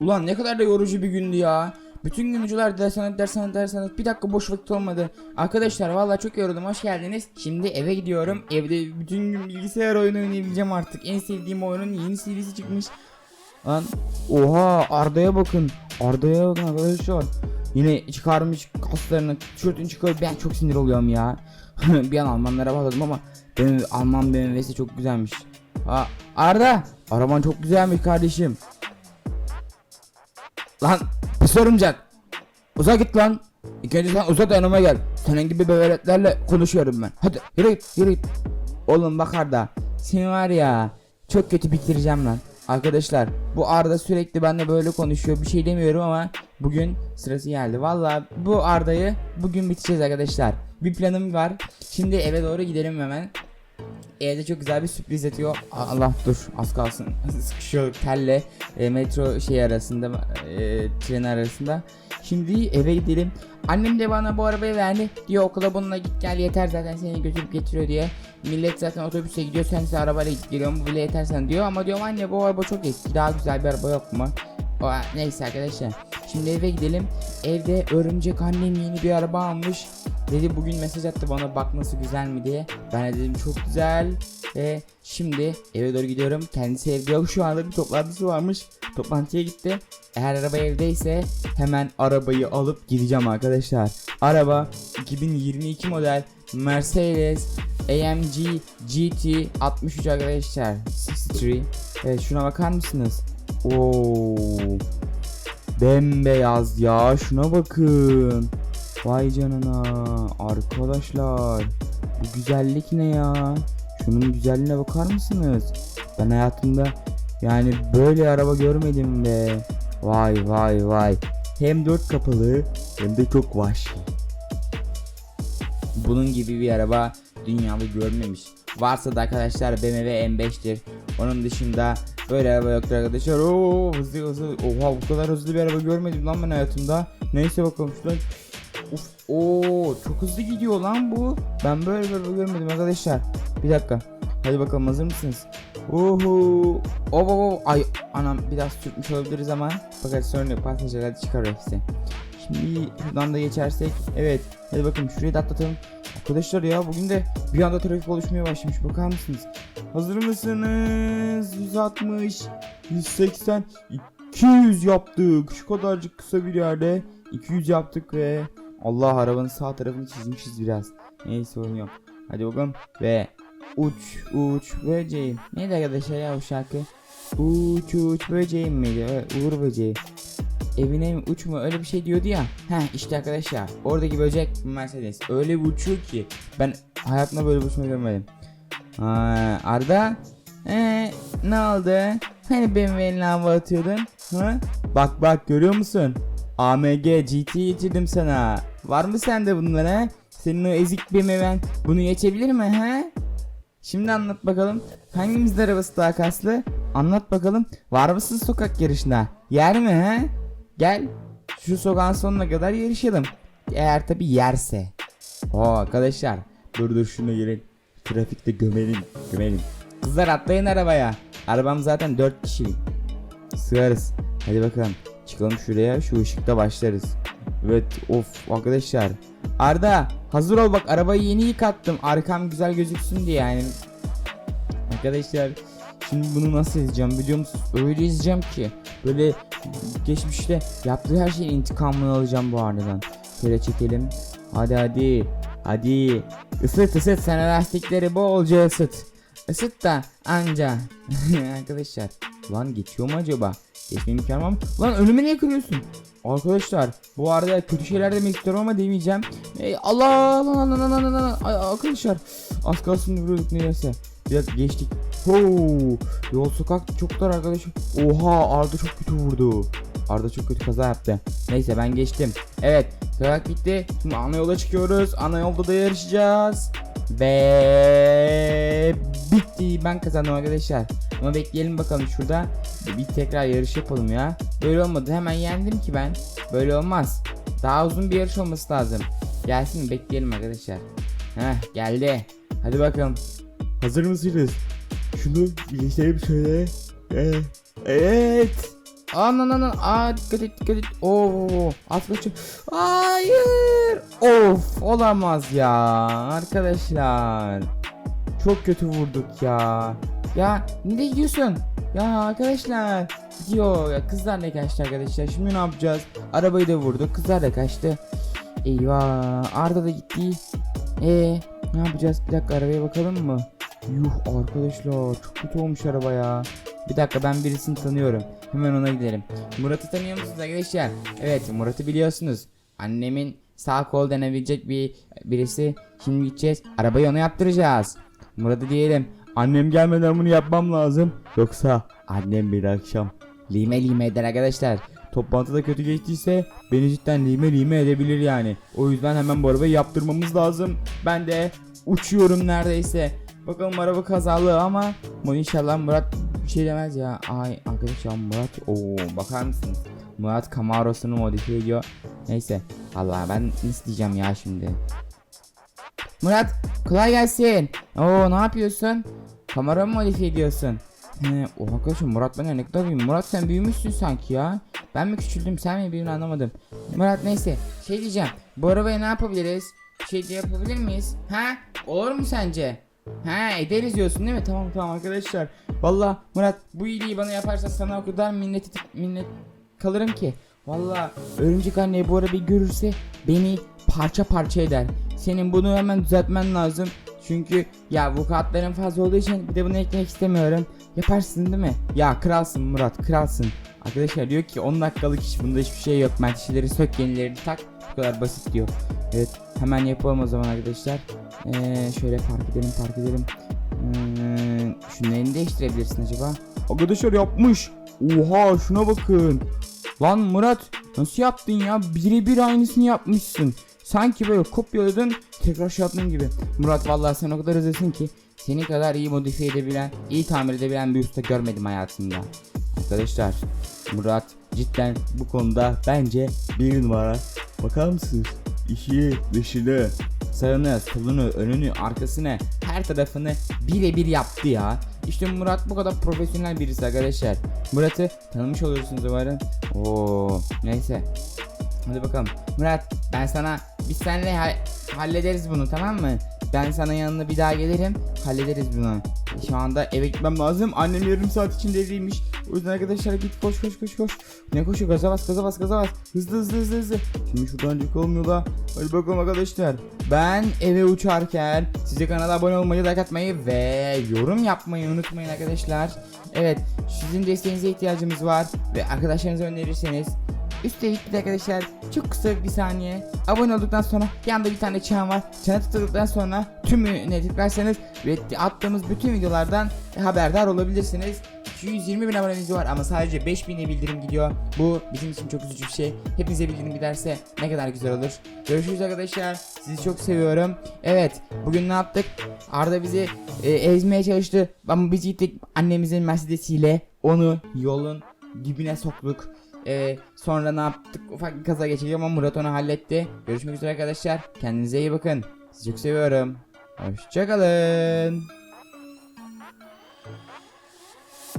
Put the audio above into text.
Ulan ne kadar da yorucu bir gündü ya. Bütün gün hocalar dershanede dershanede dershanede bir dakika boş vakit olmadı. Arkadaşlar vallahi çok yoruldum hoş geldiniz. Şimdi eve gidiyorum. Evde bütün gün bilgisayar oyunu oynayabileceğim artık. En sevdiğim oyunun yeni serisi çıkmış. Lan oha Arda'ya bakın. Arda'ya bakın arkadaşlar. Yine çıkarmış kaslarını tişörtünü çıkarıp ben çok sinir oluyorum ya. bir an Almanlara bağladım ama benim Alman BMW'si çok güzelmiş. Aa, Arda araban çok güzelmiş kardeşim. Lan pis örümcek. Uzak git lan. İlk önce sen uzat yanıma gel. Senin gibi bebeletlerle konuşuyorum ben. Hadi yürü git yürü git. Oğlum bak Arda. Seni var ya çok kötü bitireceğim lan. Arkadaşlar bu Arda sürekli benimle böyle konuşuyor. Bir şey demiyorum ama bugün sırası geldi. Valla bu Arda'yı bugün biteceğiz arkadaşlar. Bir planım var. Şimdi eve doğru gidelim hemen. Evde çok güzel bir sürpriz. A- Allah dur az kalsın. Sıkışıyor telle e, metro şey arasında e, tren arasında. Şimdi eve gidelim. Annem de bana bu arabayı verdi. Diyor okula bununla git gel yeter zaten seni götürüp getiriyor diye. Millet zaten otobüse gidiyor sen ise arabayla git geliyorsun bu bile yeter sana diyor. Ama diyorum anne bu araba çok eski daha güzel bir araba yok mu? O, neyse arkadaşlar. Şimdi eve gidelim. Evde örümcek annem yeni bir araba almış. Dedi bugün mesaj attı bana bak nasıl güzel mi diye. Ben de dedim çok güzel. Ve şimdi eve doğru gidiyorum. Kendisi evde yok şu anda bir toplantısı varmış. Toplantıya gitti. Eğer araba evdeyse hemen arabayı alıp gideceğim arkadaşlar. Araba 2022 model Mercedes AMG GT 63 arkadaşlar. 63. Evet şuna bakar mısınız? Oo. Bembeyaz ya şuna bakın. Vay canına arkadaşlar. Bu güzellik ne ya? Şunun güzelliğine bakar mısınız? Ben hayatımda yani böyle araba görmedim be. Vay vay vay. Hem dört kapılı hem de çok vahşi. Bunun gibi bir araba dünyada görmemiş. Varsa da arkadaşlar BMW M5'tir. Onun dışında böyle araba yoktur arkadaşlar. Oo hızlı hızlı. Oha bu kadar hızlı bir araba görmedim lan ben hayatımda. Neyse bakalım şuradan. Uf, oo çok hızlı gidiyor lan bu. Ben böyle araba görmedim arkadaşlar. Bir dakika. Hadi bakalım hazır mısınız? Uhu. Oh, oh. Ay anam biraz sürtmüş olabiliriz ama fakat sorun yok. Pasajlar çıkar hepsi. Şimdi şuradan da geçersek. Evet. Hadi bakalım şurayı da atlatalım. Arkadaşlar ya bugün de bir anda trafik oluşmaya başlamış. Bakar mısınız? Hazır mısınız? 160, 180, 200 yaptık. Şu kadarcık kısa bir yerde 200 yaptık ve Allah arabanın sağ tarafını çizmişiz biraz. Neyse sorun yok. Hadi bakalım ve uç uç böceğim. Neydi arkadaşlar ya o şarkı? Uç uç böceğim miydi? Evet, Uğur böceği. Evine mi uç mu öyle bir şey diyordu ya. Heh işte arkadaşlar oradaki böcek Mercedes öyle bir uçuyor ki ben hayatımda böyle bir uçma görmedim. Ha, Arda ee, ne oldu? Hani benim eline hava atıyordun? Ha? Bak bak görüyor musun? AMG GT getirdim sana. Var mı sende bunlara? Senin o ezik BMW'n bunu geçebilir mi ha? Şimdi anlat bakalım. Hangimizin arabası daha kaslı? Anlat bakalım. Var mısın sokak yarışına? Yer mi ha? Gel. Şu sokağın sonuna kadar yarışalım. Eğer tabi yerse. Oo arkadaşlar. Dur dur şunu gelin. Trafikte gömelim. Gömelim. Kızlar atlayın arabaya. Arabam zaten 4 kişilik. Sığarız. Hadi bakalım. Çıkalım şuraya. Şu ışıkta başlarız. Evet of arkadaşlar. Arda hazır ol bak arabayı yeni yıkattım. Arkam güzel gözüksün diye yani. Arkadaşlar şimdi bunu nasıl izleyeceğim biliyor musunuz? Öyle izleyeceğim ki böyle geçmişte yaptığı her şeyin intikamını alacağım bu Arda'dan. Şöyle çekelim. Hadi hadi. Hadi. Isıt ısıt sen lastikleri bolca ısıt. Isıt da anca. Arkadaşlar. Lan geçiyor mu acaba? Geçme imkanı var mı? Lan önüme niye kırıyorsun? Arkadaşlar bu arada kötü şeyler demek istiyorum ama demeyeceğim. Ey Allah lan lan lan lan lan Ay, arkadaşlar az kalsın vuruyorduk neyse. Biraz geçtik. Hoo, yol sokak çok dar arkadaşlar. Oha Arda çok kötü vurdu. Arda çok kötü kaza yaptı. Neyse ben geçtim. Evet sokak bitti. Şimdi ana yola çıkıyoruz. Ana yolda da yarışacağız. Ve bitti. Ben kazandım arkadaşlar. Ama bekleyelim bakalım şurada. Bir tekrar yarış yapalım ya. Böyle olmadı. Hemen yendim ki ben. Böyle olmaz. Daha uzun bir yarış olması lazım. Gelsin bekleyelim arkadaşlar. Heh geldi. Hadi bakalım. Hazır mısınız? Şunu geçelim şöyle. Ee, evet. Anan anan. Aa dikkat et dikkat et. Oo az kaçıyor. Hayır. Of olamaz ya arkadaşlar. Çok kötü vurduk ya. Ya ne gidiyorsun? Ya arkadaşlar gidiyor ya kızlar da kaçtı arkadaşlar. Şimdi ne yapacağız? Arabayı da vurduk kızlar da kaçtı. Eyvah Arda da gitti. Ee ne yapacağız? Bir dakika arabaya bakalım mı? Yuh arkadaşlar çok kötü olmuş araba ya. Bir dakika ben birisini tanıyorum. Hemen ona gidelim. Murat'ı tanıyor musunuz arkadaşlar? Evet Murat'ı biliyorsunuz. Annemin sağ kol denebilecek bir birisi. Şimdi gideceğiz arabayı ona yaptıracağız Murat'ı diyelim Annem gelmeden bunu yapmam lazım. Yoksa annem bir akşam lime lime eder arkadaşlar. Toplantıda kötü geçtiyse beni cidden lime lime edebilir yani. O yüzden hemen bu arabayı yaptırmamız lazım. Ben de uçuyorum neredeyse. Bakalım araba kazalı ama inşallah Murat bir şey demez ya. Ay arkadaşlar Murat o bakar mısınız? Murat Camaro'sunu modifiye ediyor. Neyse Allah ben nasıl diyeceğim ya şimdi. Murat kolay gelsin. Oo ne yapıyorsun? Kamera mı modifiye ediyorsun? He, o arkadaşım Murat bana ne kadar. Murat sen büyümüşsün sanki ya. Ben mi küçüldüm sen mi birini anlamadım. Murat neyse şey diyeceğim. Bu arabaya ne yapabiliriz? Şey yapabilir miyiz? Ha? Olur mu sence? Ha ederiz diyorsun değil mi? Tamam tamam arkadaşlar. Valla Murat bu iyiliği bana yaparsan sana o kadar minnet, minnet kalırım ki. Valla örümcek anne bu arabayı görürse beni parça parça eder. Senin bunu hemen düzeltmen lazım. Çünkü ya bu kağıtların fazla olduğu için bir de bunu eklemek istemiyorum. Yaparsın değil mi? Ya kralsın Murat kralsın. Arkadaşlar diyor ki 10 dakikalık iş bunda hiçbir şey yok. Menteşeleri sök yenilerini tak. Bu kadar basit diyor. Evet hemen yapalım o zaman arkadaşlar. Ee, şöyle park edelim park edelim. Ee, şunları değiştirebilirsin acaba? Arkadaşlar yapmış. Oha şuna bakın. Lan Murat nasıl yaptın ya? Birebir aynısını yapmışsın. Sanki böyle kopyaladın tekrar şey yaptığın gibi. Murat vallahi sen o kadar hızlısın ki seni kadar iyi modifiye edebilen, iyi tamir edebilen bir usta görmedim hayatımda. Arkadaşlar Murat cidden bu konuda bence bir numara. Bakar mısınız? İşi, dışını, sağını, solunu, önünü, arkasını, her tarafını birebir yaptı ya. İşte Murat bu kadar profesyonel birisi arkadaşlar. Murat'ı tanımış oluyorsunuz umarım. Oo, neyse. Hadi bakalım. Murat ben sana biz seninle ha- hallederiz bunu tamam mı? Ben sana yanına bir daha gelirim hallederiz bunu. Şu anda eve gitmem lazım. Annem yarım saat içinde evliymiş. O yüzden arkadaşlar git koş koş koş koş. Ne koşuyor gaza bas gaza bas gaza bas. Hızlı hızlı hızlı hızlı. Şimdi şuradan çık olmuyor da. Hadi bakalım arkadaşlar. Ben eve uçarken size kanala abone olmayı, like atmayı ve yorum yapmayı unutmayın arkadaşlar. Evet sizin desteğinize ihtiyacımız var. Ve arkadaşlarınıza önerirseniz Üstelik bir arkadaşlar çok kısa bir saniye abone olduktan sonra yanda bir tane çan var. Çana tıkladıktan sonra tümüne tıklarsanız ve attığımız bütün videolardan haberdar olabilirsiniz. 220 bin abonemiz var ama sadece 5000'e bildirim gidiyor. Bu bizim için çok üzücü bir şey. Hepinize bildirim giderse ne kadar güzel olur. Görüşürüz arkadaşlar. Sizi çok seviyorum. Evet bugün ne yaptık? Arda bizi e, ezmeye çalıştı ama biz gittik annemizin Mercedes'iyle onu yolun dibine soktuk. Ee, sonra ne yaptık? Ufak bir kaza geçirdik ama Murat onu halletti. Görüşmek üzere arkadaşlar. Kendinize iyi bakın. Sizi çok seviyorum. Hoşçakalın.